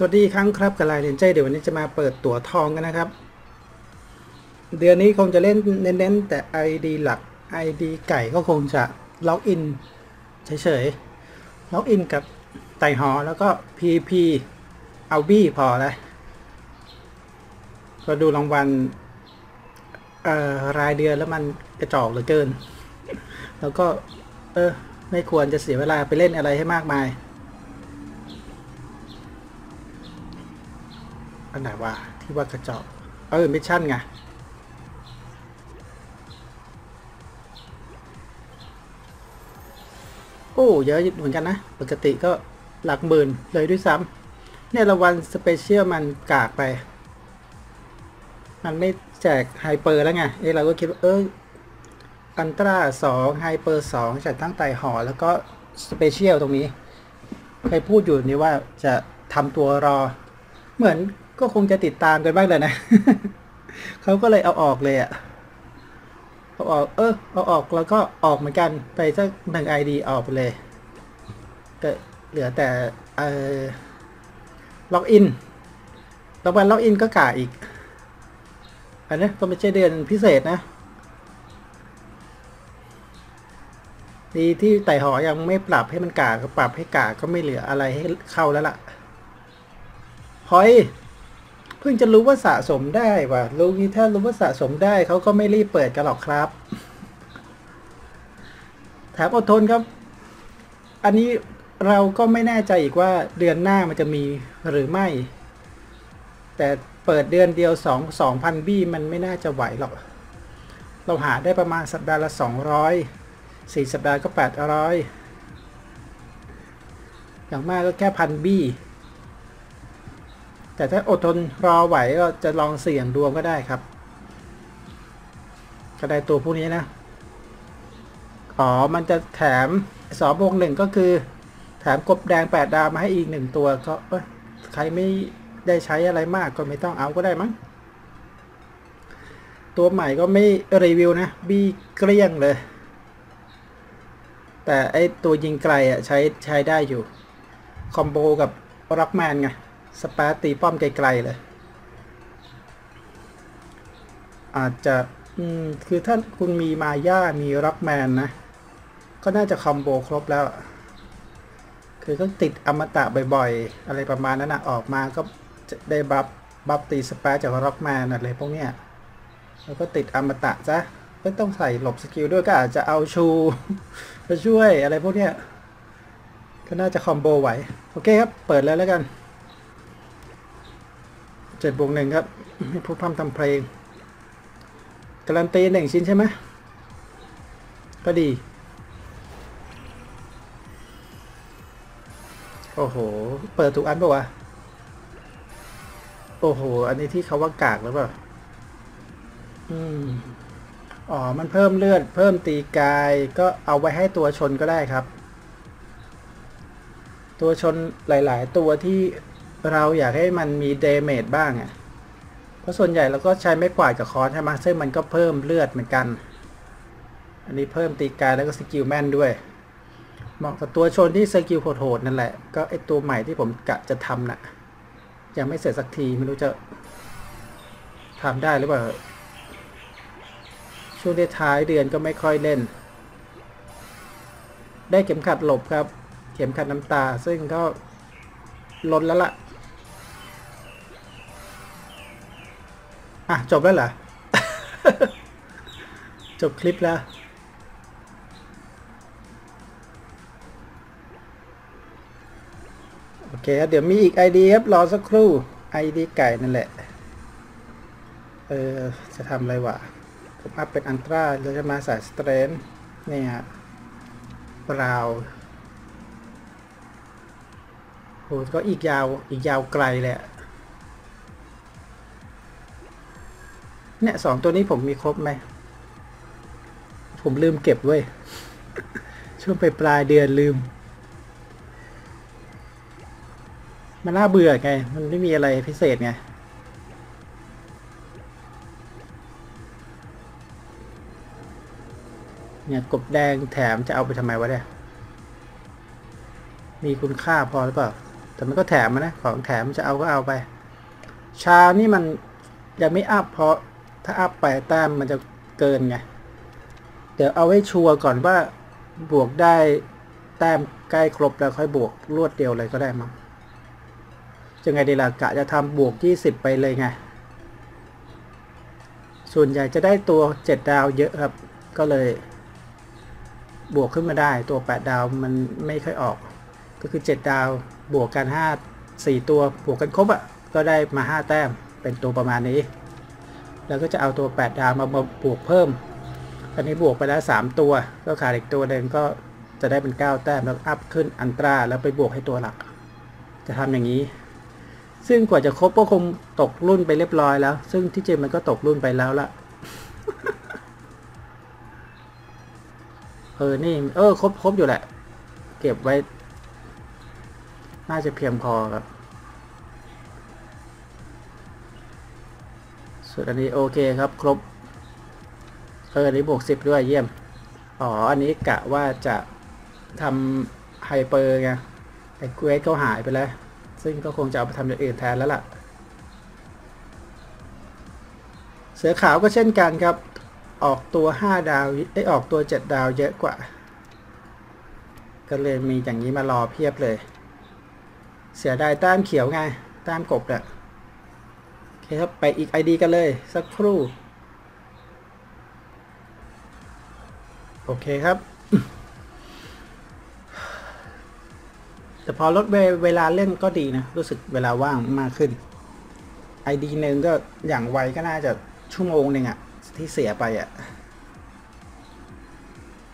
สวัสดีครั้งครับกับลายเรนเจเดี๋ยววันนี้จะมาเปิดตั๋วทองกันนะครับ เดือนนี้คงจะเล่นเน้นๆแต่ ID หลัก ID ไก่ก็คงจะล็อกอินเฉยๆล็อกอินกับไต่หอแล้วก็ PP เอาบี้พอแล้วก็ดูรางวัลรายเดือนแล้วมันกระจอกเหลือเกิน แล้วก็ เออ ไม่ควรจะเสียเวลาไปเล่นอะไรให้มากมาย อันไหนวะที่ว่ากระจอกเออมิชชั่นไงโอ้เยอะเหมือนกันนะ ปกติก็หลักหมื่นเลยด้วยซ้ำเนี่ยรางวัลสเปเชียลมันกากไป มันไม่แจกไฮเปอร์แล้วไงเอ้เราก็คิดว่าเอออันตราสองไฮเปอร์สองจากตั้งไต่หอ แล้วก็สเปเชียลตรงนี้เคยพูดอยู่นี่ว่าจะทำตัวรอ เหมือน ก็คงจะติดตามกันบ้างเลยนะ เขาก็เลยเอาออกเลยอะเอาออก เออเอาออกแล้วก็ออกเหมือนกันไปสักหนึ่งไอดีออกไปเลยก็เหลือแต่เออล็อกอินรางวัลล็อกอินก็กาอีก อันนี้ก็ไม่ใช่เดือนพิเศษนะดีที่ไต่หอยังไม่ปรับให้มันกาก็ปรับให้กาก็ไม่เหลืออะไรให้เข้าแล้วล่ะพอย เพิ่งจะรู้ว่าสะสมได้ว่ะรู้งี้ถ้ารู้ว่าสะสมได้เขาก็ไม่รีบเปิดกันหรอกครับแถมอดทนครับ อันนี้เราก็ไม่แน่ใจอีกว่าเดือนหน้ามันจะมีหรือไม่ แต่เปิดเดือนเดียวสองสองพันบี้มันไม่น่าจะไหวหรอก เราหาได้ประมาณสัปดาห์ละสองร้อยสี่สัปดาห์ก็แปดร้อยอย่างมากก็แค่พันบี้ แต่ถ้าอดทนรอไหวก็จะลองเสี่ยงดวงก็ได้ครับก็ได้ตัวพวกนี้นะ อ๋อ มันจะแถมสองบวกหนึ่งก็คือ แถมกบแดงแปดดาวมาให้อีกหนึ่งตัวก็ใครไม่ได้ใช้อะไรมากก็ไม่ต้องเอาก็ได้มั้ง ตัวใหม่ก็ไม่รีวิวนะ บี้เกลี้ยงเลย แต่ไอตัวยิงไกลอะใช้ใช้ได้อยู่ คอมโบกับร็อกแมนไง สปาร์ตีป้อมไกลๆเลย อาจจะอืมคือถ้าคุณมีมาย่ามีร็อกแมนนะ ก็น่าจะคอมโบครบแล้ว คือก็ติดอมตะบ่อยๆ อะไรประมาณนั้นนะออกมาก็ได้บัฟบัฟตีสปาจากร็อกแมนอะไรพวกเนี้ยแล้วก็ติดอมตะซะไม่ต้องใส่หลบสกิลด้วยก็อาจจะเอาชูมาช่วยอะไรพวกเนี้ยก็น่าจะคอมโบไหว โอเคครับ เปิดแล้วแล้วกัน เจ็ดบวกหนึ่งครับให้ผู้พัมทำเพลง การันตีหนึ่งชิ้นใช่ไหมก็ดี โอ้โห เปิดถูกอันปะวะ โอ้โห อันนี้ที่เขาว่ากากหรือเปล่า อืม อ๋อ มันเพิ่มเลือด เพิ่มตีกาย ก็เอาไว้ให้ตัวชนก็ได้ครับ ตัวชนหลาย ๆ ตัวที่ เราอยากให้มันมีเดเมจบ้างอะ เพราะส่วนใหญ่เราก็ใช้ไม่กวาดกับคอนใช่ไหมซึ่งมันก็เพิ่มเลือดเหมือนกัน อันนี้เพิ่มตีกายแล้วก็สกิลแม่นด้วย เหมาะกับตัวชนที่สกิลโหดๆนั่นแหละ ก็ไอตัวใหม่ที่ผมกะจะทำน่ะ ยังไม่เสร็จสักทีไม่รู้จะทำได้หรือเปล่า ช่วงท้ายเดือนก็ไม่ค่อยเล่น ได้เข็มขัดหลบครับ เข็มขัดน้ำตาซึ่งก็ล้นแล้วล่ะ อะ จบแล้วเหรอ จบคลิปแล้ว โอเคเดี๋ยวมีอีก ID ครับ รอสักครู่ ID ไก่นั่นแหละ เออ จะทำอะไรวะ ผมอัพเป็นอันตราเราจะมาใส่สเตรนเนี่ย บราวโหก็อีกยาว อีกยาวไกลเละ เนี่ยสองตัวนี้ผมมีครบไหม ผมลืมเก็บเว้ย ช่วงไปปลายเดือนลืม มันน่าเบื่อไง มันไม่มีอะไรพิเศษไง เนี่ยกบแดงแถมจะเอาไปทำไมวะเนี่ย มีคุณค่าพอหรือเปล่า แต่มันก็แถมมานะ ของแถมจะเอาก็เอาไป ชานี่มันยังไม่อัพเพราะ ถ้าอัพไปแต้มมันจะเกินไง เดี๋ยวเอาไว้ชัวร์ก่อนว่าบวกได้แต้มใกล้ครบแล้วค่อยบวกรวดเดียวเลยก็ได้มั้งจะไงดีล่ะกะจะทำบวก 20 ไปเลยไง ส่วนใหญ่จะได้ตัว 7 ดาวเยอะครับ ก็เลย บวกขึ้นมาได้ตัว 8 ดาวมันไม่ค่อยออก ก็คือ 7 ดาวบวกกัน 5 4 ตัวบวกกันครบอะ่ะก็ได้มา 5 แต้มเป็นตัวประมาณนี้ แล้วก็จะเอาตัว 8 ดาวมาบวกเพิ่ม อันนี้บวกไปแล้ว 3 ตัว ก็ขาดอีกตัวหนึ่งก็จะได้เป็น 9 แต้มแล้วอัพขึ้นอันตราแล้วไปบวกให้ตัวหลัก จะทำอย่างนี้ ซึ่งกว่าจะครบก็คงตกรุ่นไปเรียบร้อยแล้ว ซึ่งที่จริงมันก็ตกรุ่นไปแล้วละเออ นี่ เออ ครบครบอยู่แหละ เก็บไว้ น่าจะเพียงพอครับ ส่วนอันนี้โอเคครับครบเอออันนี้บวกสิบด้วยเยี่ยม อ๋อ อันนี้กะว่าจะทำไฮเปอร์ไงแต่เกรดเขาหายไปแล้ว ซึ่งก็คงจะเอาไปทำอย่างอื่นแทนแล้วล่ะ เสือขาวก็เช่นกันครับ ออกตัว 5 ดาวได้ออกตัว 7 ดาวเยอะกว่า ก็เลยมีอย่างนี้มารอเพียบเลย เสียดายแต้มเขียวไงแต้มกบเนี่ยโอเคครับ ไปอีก ID กันเลย สักครู่ โอเคครับ แต่พอลดเวลาเล่นก็ดีนะ รู้สึกเวลาว่างมากขึ้น ID หนึ่งก็อย่างไวก็น่าจะชั่วโมงหนึ่งอะที่เสียไปอะ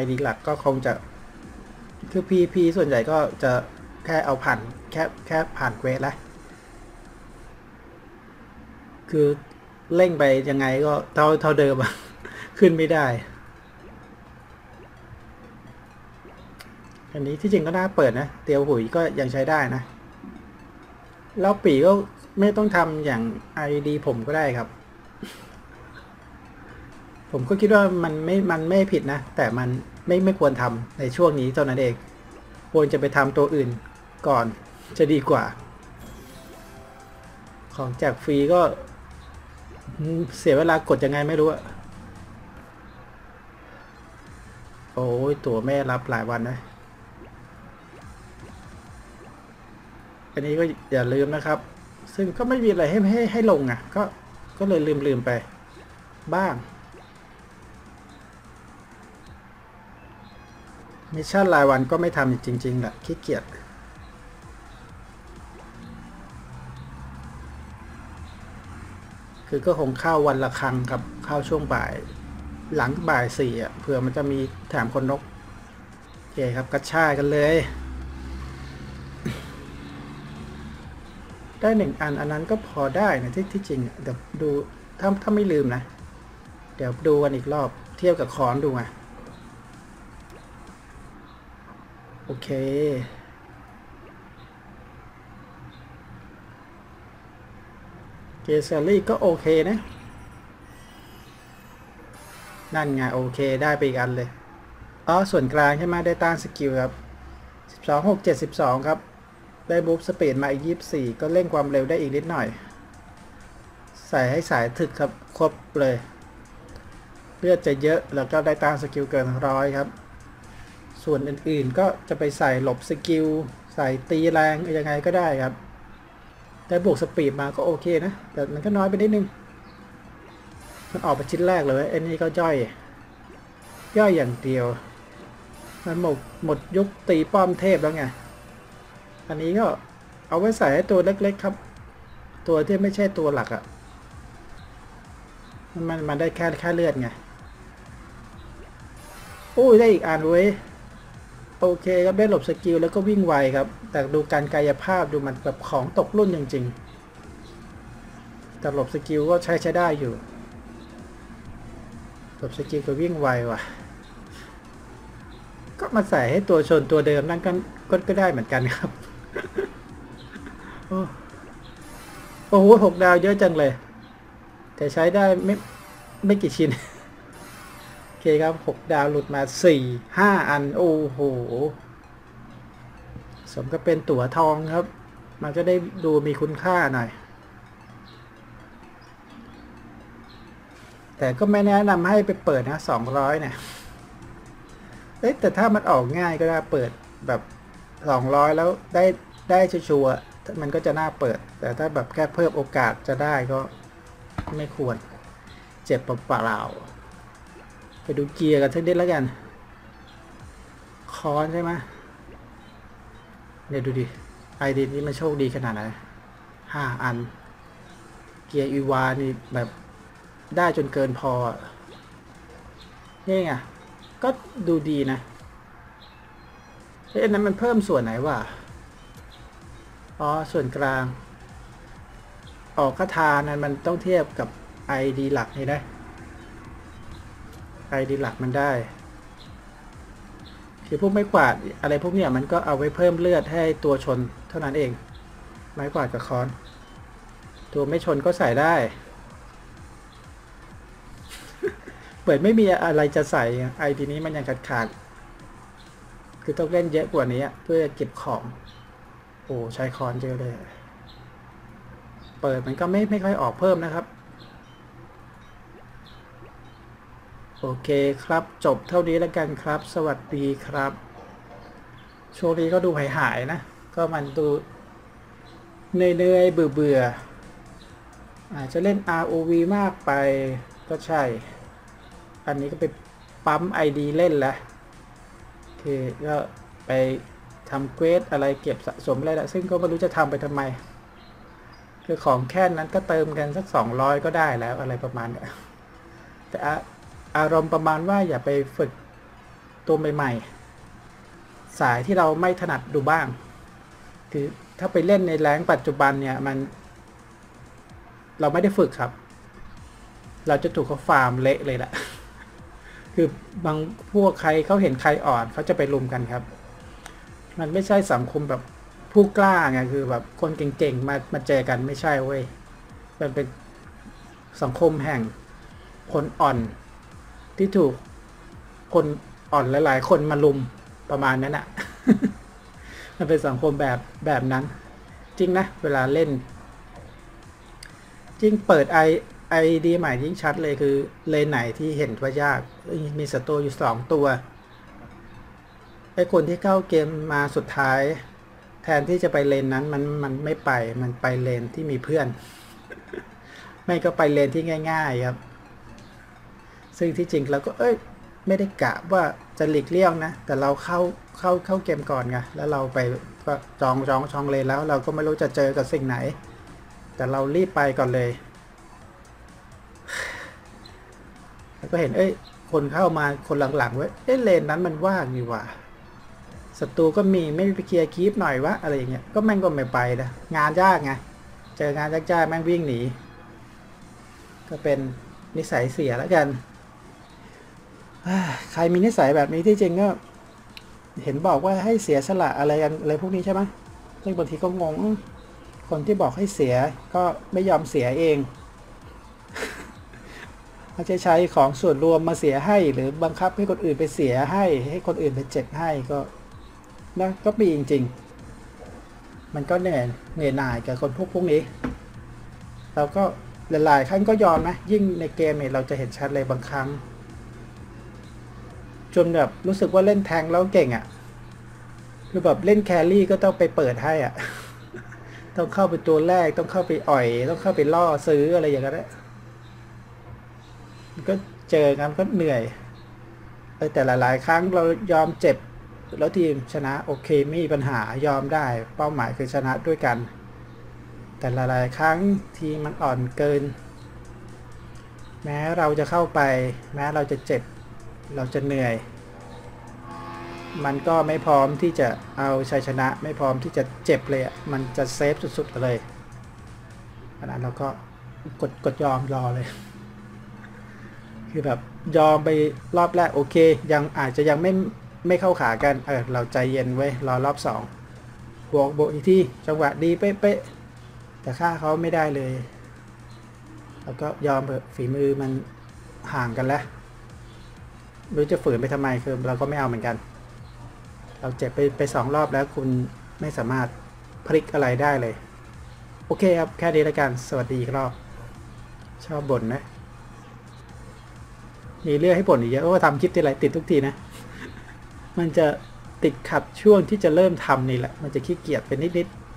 ID หลักก็คงจะคือ PP ส่วนใหญ่ก็จะแค่เอาผ่านแค่แค่ผ่านเควสแล้ว คือเร่งไปยังไงก็เท่าเท่าเดิมอะขึ้นไม่ได้ อันนี้ที่จริงก็น่าเปิดนะ เตียวหุยก็ยังใช้ได้นะ แล้วปีก็ไม่ต้องทำอย่าง ID ผมก็ได้ครับ ผมก็คิดว่ามันไม่ มันไม่ผิดนะ แต่มันไม่ไม่ควรทำในช่วงนี้เท่านั้นเอง ควรจะไปทำตัวอื่นก่อนจะดีกว่า ของแจกฟรีก็ เสียเวลากดยังไงไม่รู้อะโอ้ยตัวแม่รับหลายวันนะ อันนี้ก็อย่าลืมนะครับ ซึ่งก็ไม่มีอะไรให้ให้ให้ลงอะ ก็ก็เลยลืมลืมไป บ้างมิชชั่นรายวันก็ไม่ทำจริงๆแหละขี้เกียจ คือก็คงเข้าวันละครั้งครับเข้าช่วงบ่าย หลังบ่ายสี่อะเผื่อมันจะมีแถมคนนกโอเคครับกระชายกันเลย ได้หนึ่งอันอันนั้นก็พอได้นะที่ที่จริงเดี๋ยวดูถ้าถ้าไม่ลืมนะ เดี๋ยวดูกันอีกรอบเทียบกับคอนดูไงโอเค เกซารี่ก็โอเคนะ นั่นไงโอเคได้ไปอีกอันเลย อ๋อ ส่วนกลางใช่ไหมได้ต้านสกิลครับ 12 6 7 12 ครับ ได้บูฟสปีดมาอีก 24 ก็เร่งความเร็วได้อีกนิดหน่อย ใส่ให้สายถึกครับ ครบเลย เลือดจะเยอะแล้วก็ได้ต้านสกิลเกินร้อยครับ ส่วนอื่นๆก็จะไปใส่หลบสกิล ใส่ตีแรงยังไงก็ได้ครับ ได้บวกสปีดมาก็โอเคนะ แต่มันก็น้อยไปนิดนึง มันออกไปชิ้นแรกเลยไอ้นี่ก็ย่อย ย่อยอย่างเดียว มันหมดหมดยุคตีป้อมเทพแล้วไง อันนี้ก็เอาไว้ใส่ให้ตัวเล็ก ๆ ครับ ตัวที่ไม่ใช่ตัวหลักอะ่ะ มันมันได้แค่แค่เลือดไง โอ้ยได้อีกอันเว้ย โอเคครับได้หลบสกิลแล้วก็วิ่งไวครับ แต่ดูการกายภาพดูมันแบบของตกรุ่นจริงๆ แต่หลบสกิลก็ใช้ใช้ได้อยู่ หลบสกิลก็วิ่งไวว่ะ ก็มาใส่ให้ตัวชนตัวเดิมนั่นก็ก็ก็ได้เหมือนกันครับ โอ้โหหกดาวเยอะจังเลย แต่ใช้ได้ไม่ไม่กี่ชิ้น เคครับหกดาวหลุดมาสี่ห้าอัน โอ้โห สมก็เป็นตั๋วทองครับ มันจะได้ดูมีคุณค่าหน่อย แต่ก็ไม่แนะนำให้ไปเปิดนะสองร้อยเนี่ย เอ้ยแต่ถ้ามันออกง่ายก็ได้เปิดแบบสองร้อยแล้วได้ได้ชัวร์มันก็จะน่าเปิด แต่ถ้าแบบแค่เพิ่มโอกาสจะได้ก็ไม่ควร เจ็บเปล่าๆ ไปดูเกียร์กันสักนิดแล้วกัน คอนใช่ไหมเนี่ยดูดิ ไอเดีนี้มันโชคดีขนาดไหนห้าอัน เกียร์อีวานี่แบบได้จนเกินพอ นี่ไง ก็ดูดีนะเอ๊ะนนั้นมันเพิ่มส่วนไหนวะ อ๋อ ส่วนกลาง ออกคาทานั้นมันต้องเทียบกับ ID หลักนี่ ได้ ID หลักมันได้ คือพวกไม้กวาดอะไรพวกเนี้ยมันก็เอาไว้เพิ่มเลือดให้ตัวชนเท่านั้นเอง ไม้กวาดกับค้อน ตัวไม่ชนก็ใส่ได้ เปิดไม่มีอะไรจะใส่ไอทีนี้มันยังขาดขาดคือต้องเล่นเยอะกว่านี้เพื่อเก็บของโอ้ใช้คอนเยอเลย เปิดมันก็ไม่ไม่ค่อยออกเพิ่มนะครับ โอเคครับ จบเท่านี้แล้วกันครับ สวัสดีครับ ช่วงนี้ก็ดูหายหายๆนะ ก็มันดูเหนื่อยๆเบื่อเบื่อๆอาจจะเล่น ROV มากไปก็ใช่ อันนี้ก็ไปปั๊ม ID เล่นแล้วคือก็ไปทำเควสอะไรเก็บสะสมอะไรละซึ่งก็ไม่รู้จะทำไปทำไม คือของแค่นั้นก็เติมกันสัก 200 ก็ได้แล้วอะไรประมาณเนี้ยแต่ อารมณ์ประมาณว่าอย่าไปฝึกตัวใหม่ๆ สายที่เราไม่ถนัดดูบ้าง คือถ้าไปเล่นในแรงปัจจุบันเนี่ยมัน เราไม่ได้ฝึกครับ เราจะถูกเขาฟาร์มเละเลยแหละ คือบางพวกใครเขาเห็นใครอ่อนเขาจะไปลุมกันครับ มันไม่ใช่สังคมแบบผู้กล้าไงคือแบบคนเก่งๆมามาเจอกันไม่ใช่เว้ย มันเป็นสังคมแห่งคนอ่อน ที่ถูกคนอ่อนหลายๆ คนมาลุมประมาณนั้นอะมันเป็นสังคมแบบแบบนั้น จริงนะ เวลาเล่น จริงเปิดไอไอดีใหม่ยิ่งชัดเลยคือ เลนไหนที่เห็นว่ายาก มีศัตรูอยู่สองตัวไอคนที่เข้าเกมมาสุดท้าย แทนที่จะไปเลนนั้นมันมันไม่ไปมันไปเลนที่มีเพื่อน ไม่ก็ไปเลนที่ง่าย ๆ ครับ ซึ่งที่จริงเราก็เอ้ยไม่ได้กะว่าจะหลีกเลี่ยงนะ แต่เราเข้าเข้าเข้าเกมก่อนไงแล้วเราไปก็จองจองจองเลนแล้ว เราก็ไม่รู้จะเจอกับสิ่งไหน แต่เรารีบไปก่อนเลย แล้วก็เห็นเอ้ยคนเข้ามาคนหลังๆเว้ยเอ้ยเลนนั้นมันว่างนี่ว่าศัตรูก็มีไม่ไปเคลียร์คีปหน่อยวะอะไรอย่างเงี้ยก็แม่งก็ไม่ไปนะงานยากไงเจองานยากๆแม่งวิ่งหนีก็เป็นนิสัยเสียแล้วกัน ใครมีนิสัยแบบนี้ที่จริงก็ เห็นบอกว่าให้เสียสละอะไรกันอะไรพวกนี้ใช่ไหมซึ่งบางทีก็งง คนที่บอกให้เสียก็ไม่ยอมเสียเองเขาจะใช้ของส่วนรวมมาเสียให้ หรือบังคับให้คนอื่นไปเสียให้ ให้คนอื่นไปเจ็บให้ก็นะก็มีจริง ๆ มันก็เหนื่อยเหนื่อยหน่ายกับคนพวกพวกนี้ เราก็หลายๆครั้งก็ยอมนะยิ่งในเกมเนี่ยเราจะเห็นชัดเลยบางครั้ง จนแบบรู้สึกว่าเล่นแทงแล้วเก่งอะ่ะ คือแบบเล่นแครี่ก็ต้องไปเปิดให้อะ่ะ ต้องเข้าไปตัวแรกต้องเข้าไปอ่อย ต้องเข้าไปล่อซื้ออะไรอย่างเงี้ยมันก็เจอกันก็เหนื่อยเออแต่หลาย ๆ ครั้งเรายอมเจ็บ แล้วทีมชนะโอเคไม่มีปัญหายอมได้ เป้าหมายคือชนะด้วยกัน แต่หลาย ๆ ครั้งทีมมันอ่อนเกิน แม้เราจะเข้าไป แม้เราจะเจ็บ เราจะเหนื่อย มันก็ไม่พร้อมที่จะเอาชัยชนะ ไม่พร้อมที่จะเจ็บเลยอะมันจะเซฟสุดๆเลยขณะนั้นเราก็กดกดยอมรอเลย คือแบบยอมไปรอบแรกโอเค ยังอาจจะยังไม่ไม่เข้าขากันเออเราใจเย็นไว้รอรอบสองบวกบวกอีกที่จังหวะดีเป๊ะๆแต่ฆ่าเขาไม่ได้เลย แล้วก็ยอมเถอะฝีมือมันห่างกันแล้ว ไม่รู้จะฝืนไปทำไมคือเราก็ไม่เอาเหมือนกัน เราเจ็บไปไปสองรอบแล้วคุณไม่สามารถพลิกอะไรได้เลย โอเคครับ แค่นี้แล้วกัน สวัสดีอีกรอบ ชอบบ่นนะ มีเรื่องให้บ่นอีกเยอะว่าทำคลิปทีไรติดทุกทีนะ มันจะติดขัดช่วงที่จะเริ่มทำนี่แหละ มันจะขี้เกียจไปนิดๆ